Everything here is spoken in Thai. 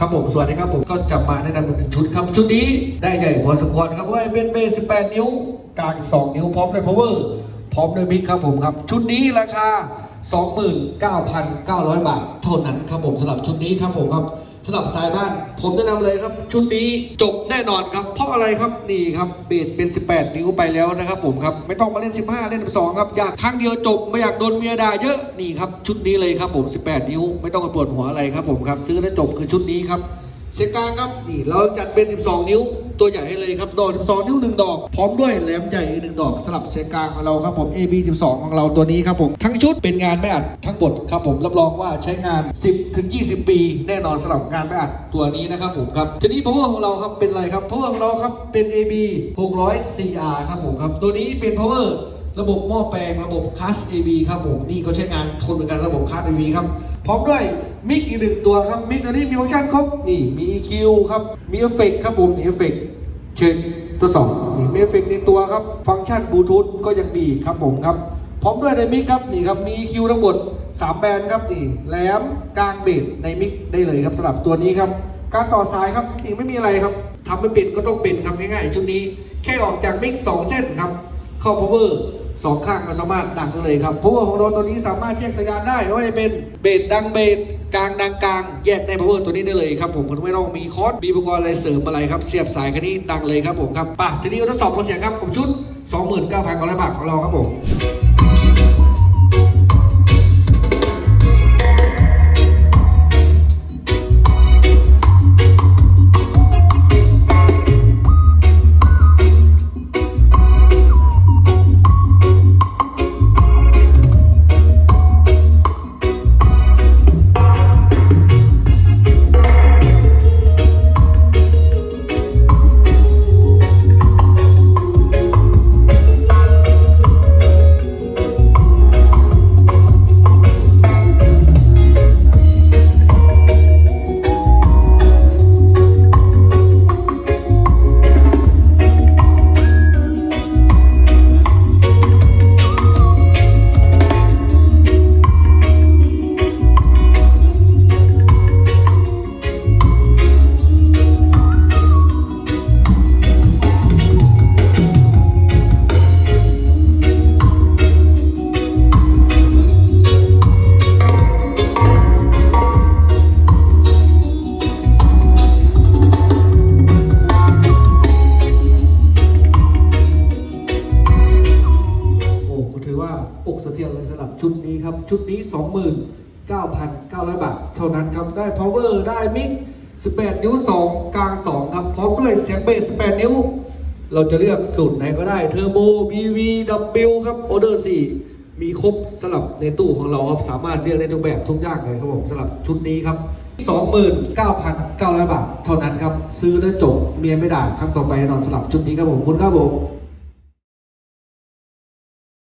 ครับผมสวัสดีครับผมก็จะมาแนะนำหนึ่งชุดครับ ชุดนี้ได้ใหญ่พอสมควรครับเว่าเป็นเบสแปดนิ้วกลางอีก2นิ้วพร้อมด้วย power พร้อมด้วยมิกครับผมครับ ชุดนี้ราคา 29,900 บาท เท่านั้นครับผมสำหรับชุดนี้ครับผมครับ สำหรับสายบ้าน ผมแนะนำเลยครับ ชุดนี้จบแน่นอนครับ เพราะอะไรครับนี่ครับเบสเป็น 18 นิ้วไปแล้วนะครับผมครับไม่ต้องมาเล่น 15 เล่น 12 ครับอยากครั้งเดียวจบไม่อยากโดนเมียด่าเยอะนี่ครับชุดนี้เลยครับผม 18 นิ้ว ไม่ต้องไปปวดหัวอะไรครับผมครับ ซื้อแล้วจบคือชุดนี้ครับ เสียงกลางครับนี่เราจัดเป็น 12 นิ้ว ตัวใหญ่ให้เลยครับดอก 12 นิ้ว 1 ดอก พร้อมด้วยแหลมใหญ่อีกหนึ่งดอกสลับเสียงกลางของเราครับผม AB 12 ของเราตัวนี้ครับผมทั้งชุดเป็นงานไม่อัดทั้งบทครับผมรับรองว่าใช้งาน 10ถึง20 ปี แน่นอนสำหรับงานไม่อัดตัวนี้นะครับผมครับทีนี้ power ของเราครับเป็นอะไรครับ power ของเราครับเป็น AB 600 CR ครับผมครับตัวนี้เป็น power ระบบหม้อแปลงระบบคัส AB ครับผมนี่ก็ใช้งานทนเหมือนกันระบบคัส AB ครับ พร้อมด้วยมิกอีกหนึ่งตัวครับมิกตัวนี้มีฟังก์ชันครบนี่มี EQ ครับมีเอฟเฟกต์ครับผมนี่เอฟเฟกต์เช็คตัวสองนี่มีเอฟเฟกต์ในตัวครับ ฟังก์ชันบลูทูธก็ยังมีครับผมครับ พร้อมด้วยในมิกครับนี่ครับมี EQ ทั้งหมด3แบรนด์ครับนี่แหลมกลางเบสในมิกได้เลยครับสำหรับตัวนี้ครับ การต่อสายครับนี่ไม่มีอะไรครับทำไม่เป็นก็ต้องเป็นครับง่ายๆชุดนี้แค่ออกจากมิกสองเส้นครับเข้า power สองข้างก็สามารถดังได้เลยครับ power ของเราตัวนี้สามารถแยกสัญญาณได้ไม่ว่าจะเป็นเบสดังเบสกลางดังกลางแยกใน power ตัวนี้ได้เลยครับผมไม่ต้องมีคอร์สมีอุปกรณ์อะไรเสริมอะไรครับเสียบสายแค่นี้ดังเลยครับผมครับป่ะทีนี้เราทดสอบเสียงครับผมชุด 29,900บาทของเราครับผม ว่าอกสะเทือนเลยสำหรับชุดนี้ครับ ชุดนี้ 29,900 บาท เท่านั้นครับ ได้ power ได้มิก18 นิ้ว 2 กลาง 2 ครับ พร้อมด้วยเสียงเบส 18 นิ้ว เราจะเลือกสูตรไหนก็ได้เทอร์โบ BV W ครับโอเดอร์ 4 มีครบสลับในตู้ของเราครับ สามารถเลือกได้ทุกแบบทุกอย่างเลยครับผมสำหรับชุดนี้ครับ29,900 บาท เท่านั้นครับ ซื้อแล้วจบเมียไม่ด่าครั้งต่อไปแน่นอนสำหรับชุดนี้ครับผมคุณครับผม